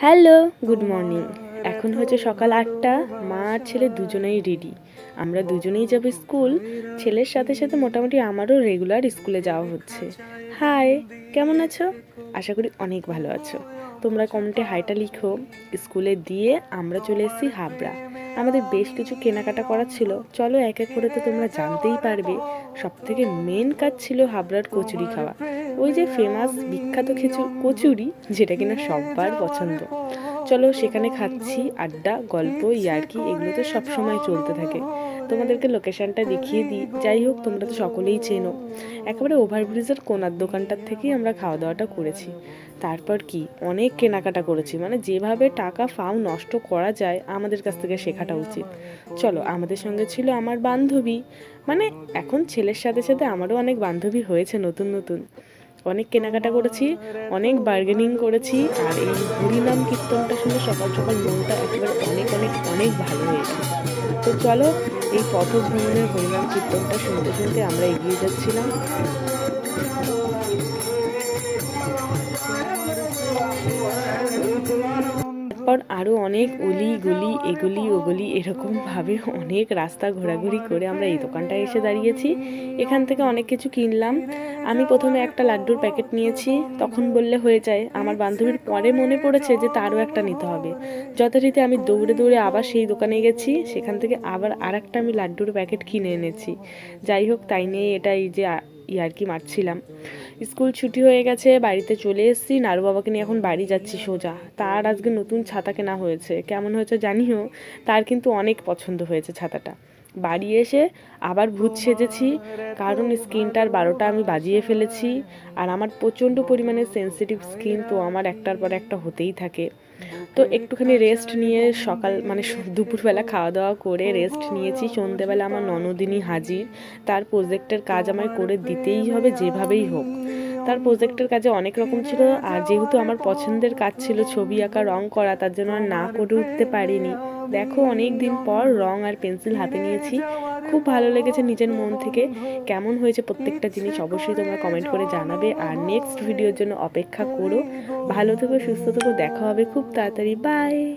Hello, good morning. এখন হচ্ছে সকাল আটটা, মা আর ছেলে দুজনেই রেডি আমরা দুজনেই যাব স্কুল, ছেলের সাথে সাথে মোটামুটি আমারও রেগুলার স্কুলে যাওয়া হচ্ছে। হাই কেমন আছো? আশা করি অনেক ভালো আছো। তোমরা কমেন্টে হাইটা লিখো। স্কুলে দিয়ে আমরা চলে এসেছি হাবড়া। আমাদের বেশ কিছু কেনাকাটা করার ছিল। চলো এক এক করে তো তোমরা জানতেই পারবে। সব থেকে মেন কাজ ছিল হাবড়ার কচুরি খাওয়া। ওই যে ফেমাস বিখ্যাত খেচু কচুরি, যেটা কিনা সবার পছন্দ। চলো সেখানে খাচ্ছি, আড্ডা, গল্প, ইয়ার্কি, এগুলো তো সবসময় চলতে থাকে। তোমাদেরকে লোকেশনটা দেখিয়ে দিই। যাই হোক, তোমরা তো সকলেই চেনো। একেবারে ওভারব্রিজের কোনার দোকানটার থেকেই আমরা খাওয়া দাওয়াটা করেছি। তারপর কি? অনেক কেনাকাটা করেছি। মানে যেভাবে টাকা ফাও নষ্ট করা যায়, আমাদের কাছ থেকে শেখাটা উচিত। চলো, আমাদের সঙ্গে ছিল আমার বান্ধবী। মানে এখন ছেলের সাথে সাথে আমারও অনেক বান্ধবী হয়েছে নতুন নতুন। অনেক কেনাকাটা করেছি, অনেক বার্গেনিং করেছি, আর এই হরিনাম কীর্তনটা শুনে সকাল সকাল মনটা একেবারে অনেক অনেক অনেক ভালো হয়েছে তো চলো, এই পথভ্রমণের হরিনাম কীর্তনটা শুনতে শুনতে আমরা এগিয়ে যাচ্ছিলাম। তারপর আরও অনেক অলি গলি, এগুলি, ওগুলি এরকমভাবে অনেক রাস্তা ঘোরাঘুরি করে আমরা এই দোকানটায় এসে দাঁড়িয়েছি। এখান থেকে অনেক কিছু কিনলাম। আমি প্রথমে একটা লাড্ডুর প্যাকেট নিয়েছি। তখন বললে হয়ে যায়, আমার বান্ধবীর পরে মনে পড়েছে যে তারও একটা নিতে হবে। যথারীতি আমি দৌড়ে দৌড়ে আবার সেই দোকানে গেছি। সেখান থেকে আবার আর একটা আমি লাড্ডুর প্যাকেট কিনে এনেছি। যাই হোক, তাই নিয়ে এটা এই যে ইয়ার্কি মারছিলাম। স্কুল ছুটি হয়ে গেছে, বাড়িতে চলে এসেছি নারু বাবাকে নিয়ে এখন বাড়ি যাচ্ছি সোজা। তার আজকে নতুন ছাতা কেনা হয়েছে, কেমন হয়েছে জানিও? তার কিন্তু অনেক পছন্দ হয়েছে ছাতাটা। বাড়ি এসে আবার ভূত সেজেছি, কারণ স্কিনটার বারোটা আমি বাজিয়ে ফেলেছি, আর আমার প্রচণ্ড পরিমাণে সেন্সিটিভ স্কিন তো আমার একটার পর একটা হতেই থাকে। তো একটুখানি রেস্ট নিয়ে সকাল মানে দুপুরবেলা খাওয়া দাওয়া করে রেস্ট নিয়েছি। সন্ধেবেলা আমার ননদিনী হাজির। তার প্রজেক্টের কাজ আমায় করে দিতেই হবে যেভাবেই হোক। তার প্রজেক্টের কাজে অনেক রকম ছিল। আর যেহেতু আমার পছন্দের কাজ ছিল ছবি আঁকা, রং করা, তার জন্য আর না করে উঠতে পারিনি। দেখো অনেক দিন পর রং আর পেন্সিল হাতে নিয়েছি। খুব ভালো লেগেছে নিজের মন থেকে। কেমন হয়েছে প্রত্যেকটা জিনিস অবশ্যই তোমরা কমেন্ট করে জানাবে। আর নেক্সট ভিডিওর জন্য অপেক্ষা করো। ভালো থেকো, সুস্থ থেকো, দেখা হবে খুব তাড়াতাড়ি। বাই